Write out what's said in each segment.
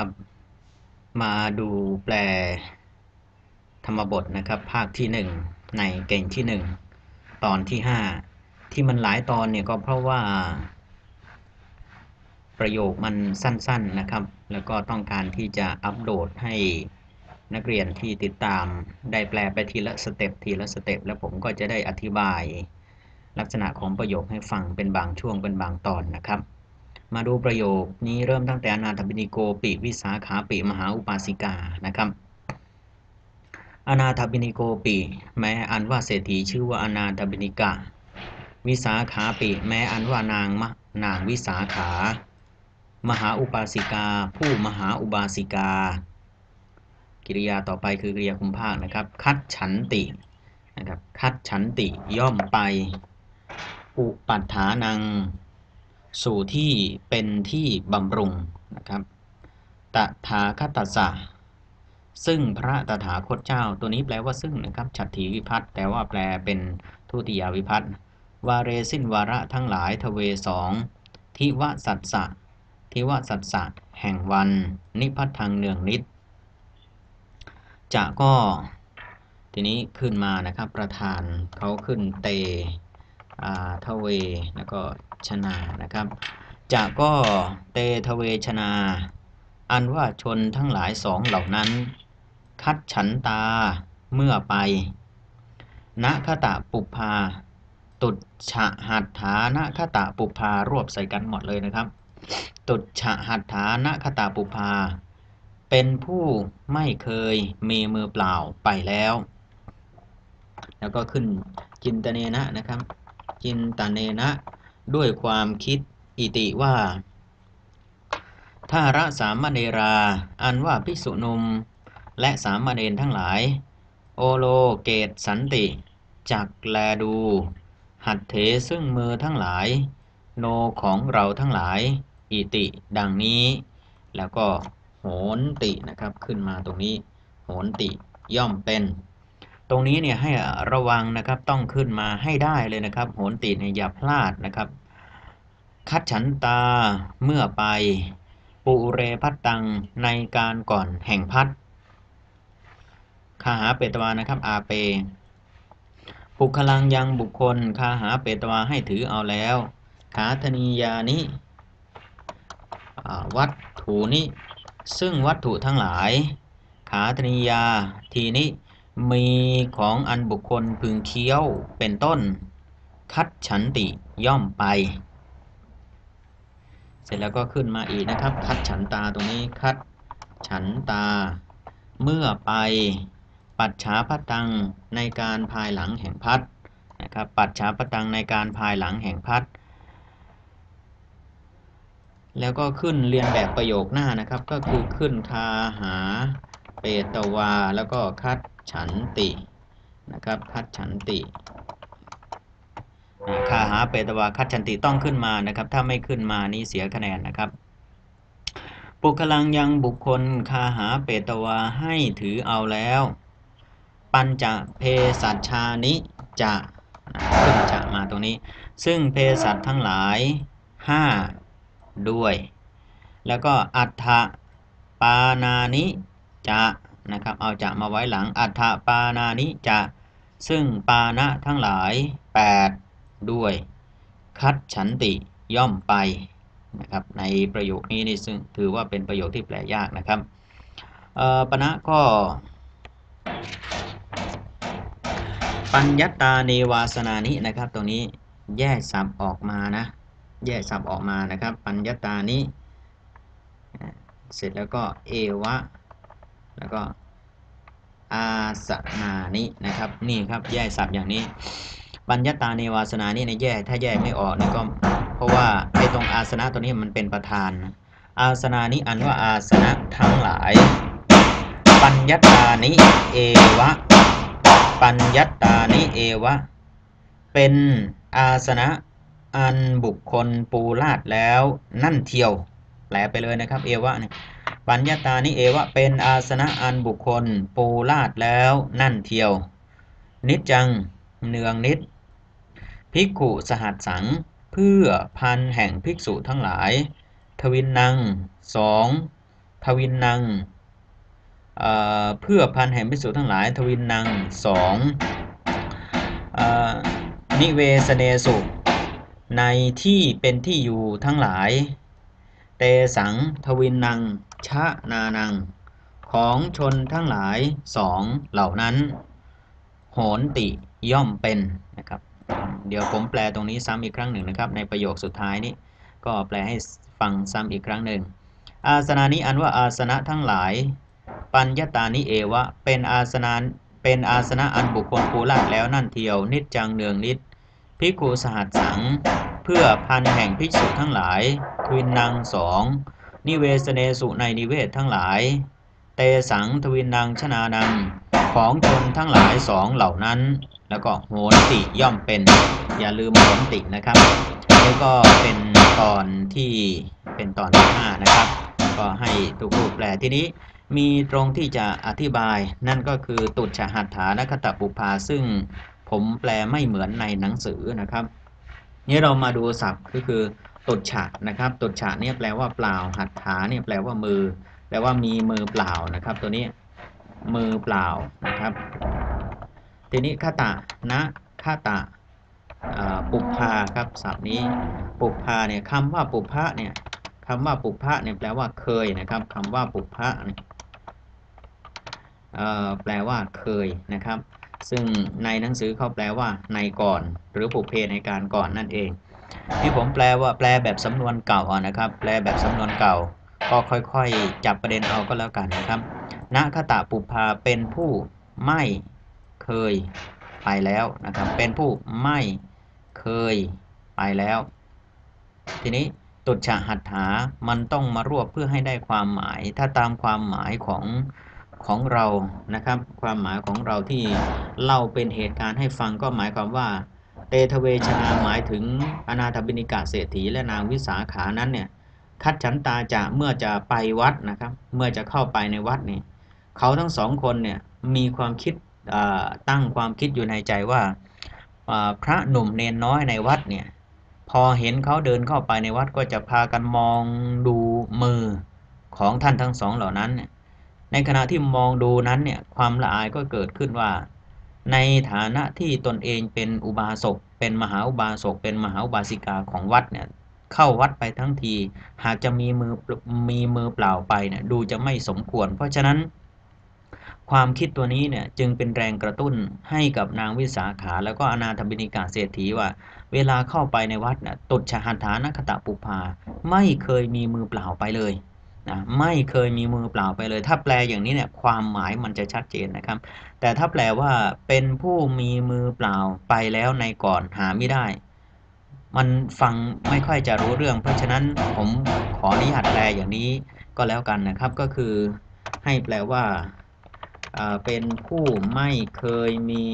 นะครับ มาดูแปล ธรรมบทนะครับ ภาคที่หนึ่งในเก่งที่หนึ่งตอนที่ห้าที่มันหลายตอนเนี่ยก็เพราะว่า ประโยคมันสั้นๆนะครับ แล้วก็ต้องการที่จะอัปโหลดให้นักเรียนที่ติดตามได้แปลไปทีละสเต็ปทีละสเต็ปแล้วผมก็จะได้อธิบาย ลักษณะของประโยคให้ฟังเป็นบางช่วงเป็นบางตอนนะครับ มาดูประโยคนี้เริ่มตั้งแต่อนาถบิณิโกปิวิสาขาปิมหาอุปาสิกานะครับ อนาถบิณิโกปิ แม้อันว่าเศรษฐีชื่อว่าอนาถบิณิกาวิสาขาปิ แม้อันว่านางมะนางวิสาขา มหาอุปาสิกา ผู้มหาอุบาสิกา กิริยาต่อไปคือกริยาคุมภาคนะครับ คัดฉันตินะครับคัดฉันติย่อมไป อุปัฏฐานัง สู่ที่เป็นที่บำรุงนะครับตถาคตสะซึ่งพระตถาคตเจ้า ตัวนี้แปลว่าซึ่งนะครับฉัตรถีวิพัตแต่ว่าแปลเป็นทุติยาวิพัตวาเรสินวาระทั้งหลายทเวสองทิวสัตสะทิวสัตสะแห่งวัน นิพัทธังเนืองนิดจะก็ทีนี้ขึ้นมานะครับประธานเขาขึ้นเตทเวแล้วก็ ชนานะครับจะก็เตทเวชนา อันว่าชนทั้งหลายสองเหล่านั้น คัดฉันตาเมื่อไปณคตะปุพา ตุดฉะหัตถานะคตะปุพารวบใส่กันหมดเลยนะครับ ตุดฉะหัตถานะคตะปุพา เป็นผู้ไม่เคยมีมือเปล่าไปแล้ว แล้วก็ขึ้นจินตเนนะนะครับ จินตเนนะ ด้วยความคิดอิติว่าถ้าระสามเณรา อันว่าภิกษุนุม และสามเณรทั้งหลาย โอโลเกตสันติ จักแลดู หัดเถซึ่งมือทั้งหลาย โนของเราทั้งหลาย อิติดังนี้ แล้วก็โหนตินะครับขึ้นมาตรงนี้ โหนติย่อมเป็น ตรงนี้เนี่ยให้ระวังนะครับต้องขึ้นมาให้ได้เลยนะครับ โหนติเนี่ยอย่าพลาดนะครับ คัดฉันตาเมื่อไปปุเรพัตตังในการก่อนแห่งพัดคาหาเปตวานะครับอาเปปุคลังยังบุคคลคาหาเปตวาให้ถือเอาแล้วขาธนียานิวัตถุนิซึ่งวัตถุทั้งหลาย ขาธนียาทีนี้มีของอันบุคคลพึงเคี้ยวเป็นต้น คัดฉันติย่อมไป ร็จแล้วก็ขึ้นมาอีกนะครับ คัดฉันตาตรงนี้คัดฉันตา เมื่อไปปัจฉาพตังในการภายหลังแห่งพัดนะครับปัจฉาพตังในการภายหลังแห่งพัดแล้วก็ขึ้นเรียนแบบประโยคหน้านะครับ ก็คือขึ้นคาหาเปตวา แล้วก็คัดฉันตินะครับ คัดฉันติ คาหาเปตวาคัดฉันติต้องขึ้นมานะครับ ถ้าไม่ขึ้นมานี่เสียคะแนนนะครับ ปุกลังยังบุคคลคาหาเปตวาให้ถือเอาแล้ว ปัญจะเพสัชชานิจะขึ้นจะมาตรงนี้ ซึ่งเพสัชทั้งหลาย 5 ด้วย แล้วก็อัฏฐปานานิจะนะครับ เอาจะมาไว้หลังอัฏฐปานานิจะ ซึ่งปานะทั้งหลาย 8 ด้วย คัดฉันติย่อมไปนะครับในประโยคนี้นี่ซึ่งถือว่าเป็นประโยคที่แปลยากนะครับปณะก็ ปัญญตาเนวาสนานินะครับ ตรงนี้แยกสับออกมานะ แยกสับออกมานะครับ ปัญญตานิเสร็จแล้วก็เอวะ แล้วก็อาสนานินะครับ นี่ครับแยกสับอย่างนี้ ปัญญาตาเนวาสนานี่ในแยกถ้าแยกไม่ออกนี่ก็เพราะว่าไอ้ตรงอาสนะตัวนี้มันเป็นประธาน อาสนานิอันว่าอาสนะทั้งหลาย ปัญญาตานิเอวะ ปัญญาตานิเอวะ เป็นอาสนะอันบุคคลปูลาดแล้วนั่นเที่ยวแปลไปเลยนะครับเอวะเนี่ยปัญญาตานิเอวะเป็นอาสนะอันบุคคลปูลาดแล้วนั่นเที่ยว นิจจังเนืองนิด ภิกขุสหัสสัง เพื่อพันแห่งภิกษุทั้งหลาย ทวินนังสองทวินนังเเพื่อพันแห่งพิสูจน์ทั้งหลาย ทวินนังสองอนิเวสเนสุในที่เป็นที่อยู่ทั้งหลาย เตสังทวินนัง ชะนานัง ของชนทั้งหลายสองเหล่านั้น โหนติย่อมเป็นนะครับ เดี๋ยวผมแปลตรงนี้ซ้ำอีกครั้งหนึ่งนะครับ ในประโยคสุดท้ายนี้ ก็แปลให้ฟังซ้ำอีกครั้งหนึ่ง อาสนานี้อันว่าอาสนะทั้งหลาย ปัญญตานิเอวะ เป็นอาสนะเป็นอาสนะอันบุคคลปูลาดแล้วนั่นเทียว นิจจังเนืองนิดพิกขุสหัสสัง เพื่อพันแห่งภิกษุทั้งหลายทวินนางสองนิเวสเนสุในนิเวศทั้งหลาย เตสังทวินนางชนานังของชนทั้งหลายสองเหล่านั้น แล้วก็โหนติย่อมเป็นอย่าลืมโหนตินะครับนี่ก็เป็นตอนที่เป็นตอนที่ห้านะครับ ก็ให้ทุกรูปแปลทีนี้มีตรงที่จะอธิบายนั่นก็คือตุจฉหัตถานคตปุภาซึ่งผมแปลไม่เหมือนในหนังสือนะครับ นี่เรามาดูศัพท์ก็คือตุจฉะนะครับตุจฉะเนี่ยแปลว่าเปล่าหัตถาเนี่ยแปลว่ามือ แปลว่ามีมือเปล่านะครับ ตัวนี้มือเปล่านะครับ ทีนี้คตะนะคตะปุพาครับศัพท์นี้ปุพาเนี่ยคำว่าปุพะเนี่ยคำว่าปุพะเนี่ยแปลว่าเคยนะครับคำว่าปุพะเนี่ยแปลว่าเคยนะครับ ซึ่งในหนังสือเขาแปลว่าในก่อน หรือปุเพในการก่อนนั่นเองที่ผมแปลว่าแปลแบบสำนวนเก่านะครับ แปลแบบสำนวนเก่า ก็ค่อยๆ จับประเด็นเอาก็แล้วกันนะครับนัคตะปุพาเป็นผู้ไม่ เคยไปแล้วนะครับ เป็นผู้ไม่เคยไปแล้ว ทีนี้ตุจฉหัตถามันต้องมารวบเพื่อให้ได้ความหมาย ถ้าตามความหมายของของเรานะครับ ความหมายของเราที่เล่าเป็นเหตุการณ์ให้ฟังก็หมายความว่า เตทเวชนาหมายถึงอนาถบินิกาเศรษฐีและนางวิสาขานั้นเนี่ยคัดฉันตาจะเมื่อจะไปวัดนะครับ เมื่อจะเข้าไปในวัดนี่เขาทั้งสองคนเนี่ยมีความคิด ตั้งความคิดอยู่ในใจว่าพระหนุ่มเนนน้อยในวัดเนี่ยพอเห็นเขาเดินเข้าไปในวัดก็จะพากันมองดูมือของท่านทั้งสองเหล่านั้น ในขณะที่มองดูนั้นเนี่ยความละอายก็เกิดขึ้นว่า ในฐานะที่ตนเองเป็นอุบาสกเป็นมหาอุบาสกเป็นมหาอุบาสิกาของวัดเนี่ยเข้าวัดไปทั้งที หากจะมีมือมีมือเปล่าไปเนี่ยดูจะไม่สมควร เพราะฉะนั้น ความคิดตัวนี้เนี่ยจึงเป็นแรงกระตุ้นให้กับนางวิสาขาแล้วก็อนาถบินิกาเศรษฐีว่า เวลาเข้าไปในวัดเนี่ยตุชหัฐานคตะปุภาไม่เคยมีมือเปล่าไปเลยนะไม่เคยมีมือเปล่าไปเลย ถ้าแปลอย่างนี้เนี่ยความหมายมันจะชัดเจนนะครับ แต่ถ้าแปลว่าเป็นผู้มีมือเปล่าไปแล้วในก่อนหาไม่ได้ มันฟังไม่ค่อยจะรู้เรื่อง เพราะฉะนั้นผมขออนุญาตแปลอย่างนี้ก็แล้วกันนะครับ ก็คือให้แปลว่า เป็นผู้ไม่เคยมี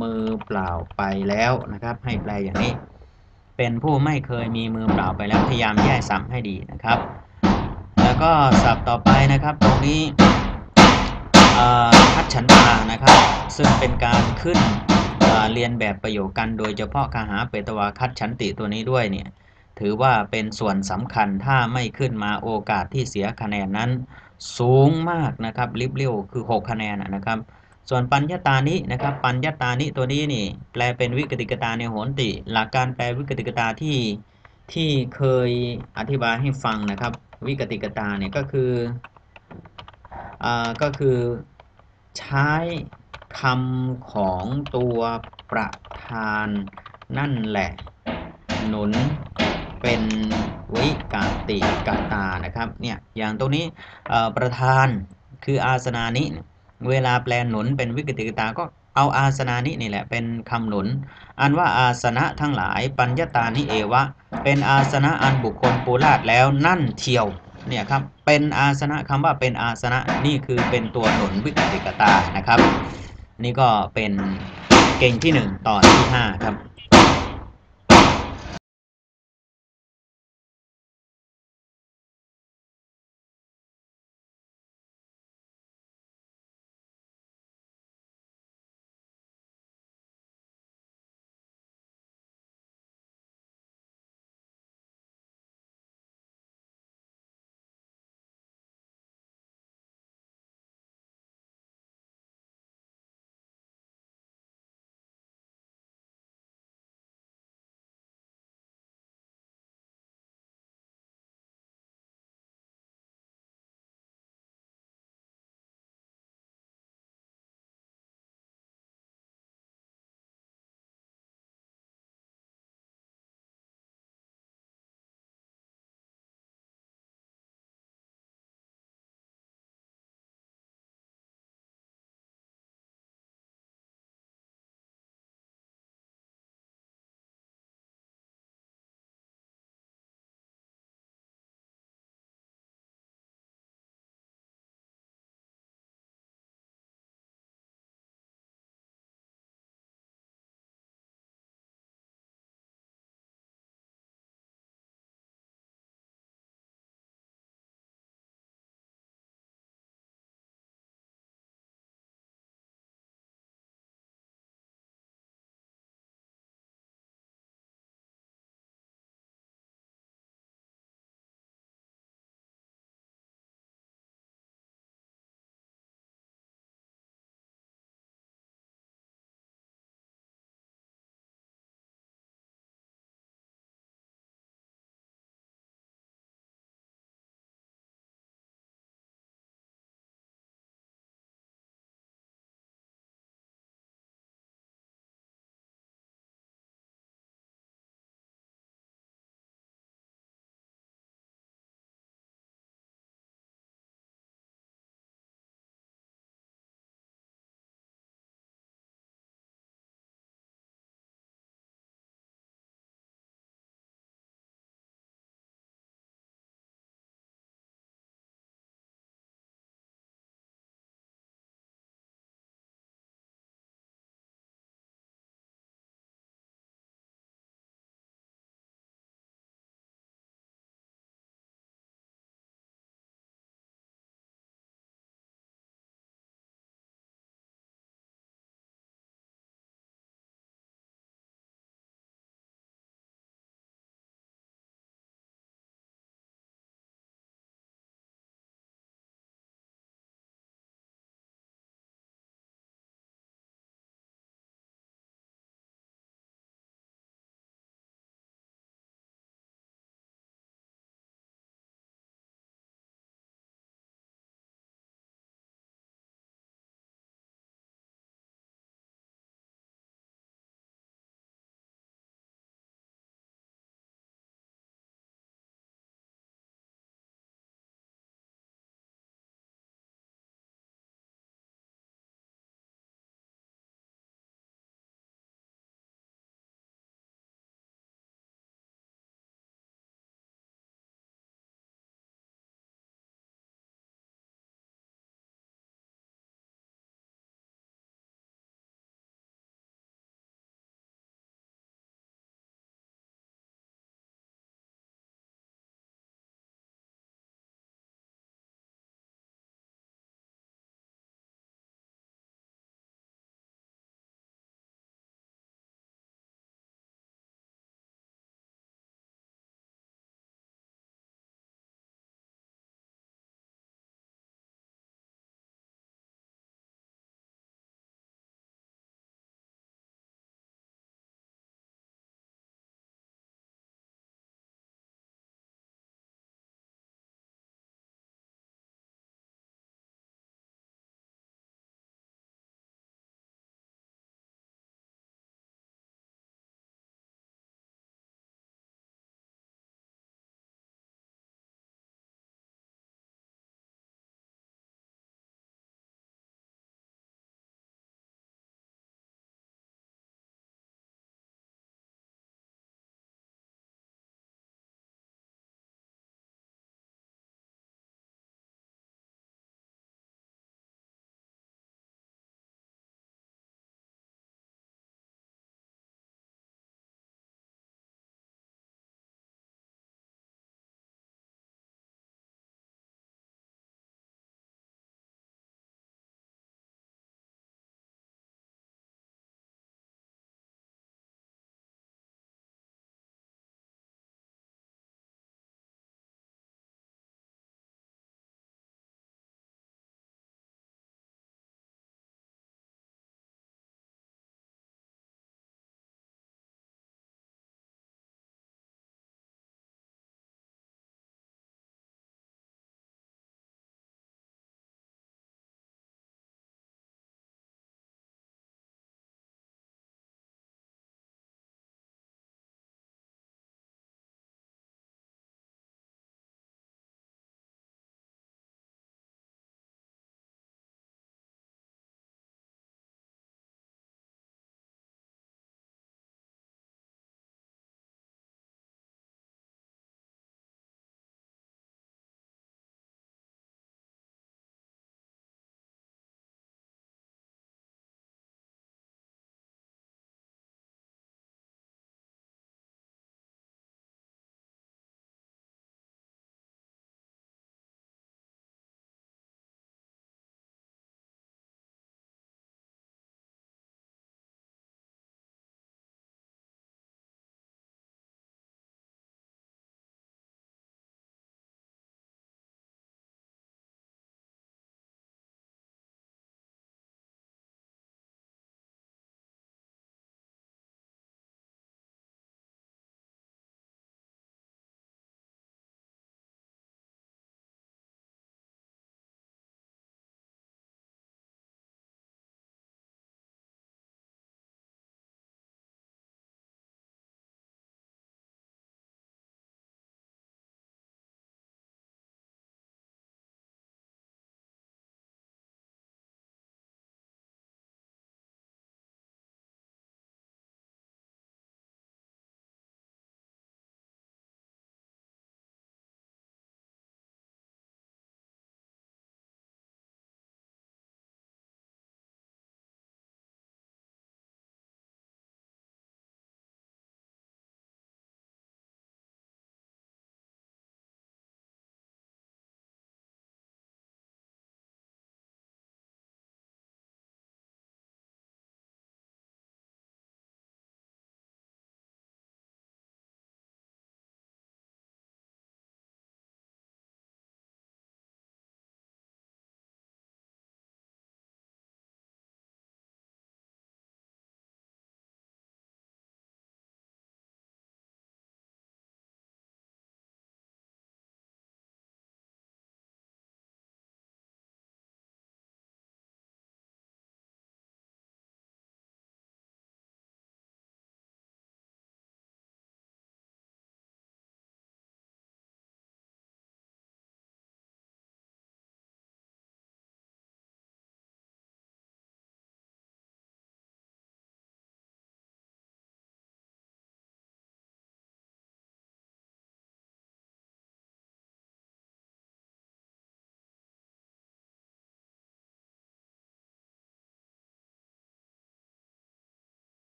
มือเปล่าไปแล้วนะครับ ให้แปลอย่างนี้ เป็นผู้ไม่เคยมีมือเปล่าไปแล้วพยายามแยกซ้ำให้ดีนะครับ แล้วก็ศัพท์ต่อไปนะครับตรงนี้คัดฉันตานะครับ ซึ่งเป็นการขึ้นเรียนแบบประโยคกันโดยเฉพาะคาหาเปตวาคัดฉันติตัวนี้ด้วยเนี่ยถือว่าเป็นส่วนสำคัญถ้าไม่ขึ้นมาโอกาสที่เสียคะแนนนั้น สูงมากนะครับลิบเลียวคือ 6 คะแนนนะครับ ส่วนปัญญาตานินะครับ ปัญญาตานิตัวนี้นี่แปลเป็นวิกติกตาในโหนติ หลักการแปลวิกติกตาที่ที่เคยอธิบายให้ฟังนะครับ วิกติกตาเนี่ยก็คืออ่าก็คือใช้คำของตัวประธานนั่นแหละ หนุน เป็นวิกาติกาตานะครับเนี่ยอย่างตรงนี้ประธานคืออาสนานิเวลาแปลหนุนเป็นวิกติกตาก็เอาอาสนานินี่แหละเป็นคำหนุน อันว่าอาสนะทั้งหลายปัญญาตานิเอวะ เป็นอาสนะอันบุคคลปูราดแล้วนั่นเทียวเนี่ยครับเป็นอาสนะคำว่าเป็นอาสนะนี่คือเป็นตัวหนุนวิกติกตานะครับ นี่ก็เป็นเก่งที่ 1 ตอนที่ 5 ครับ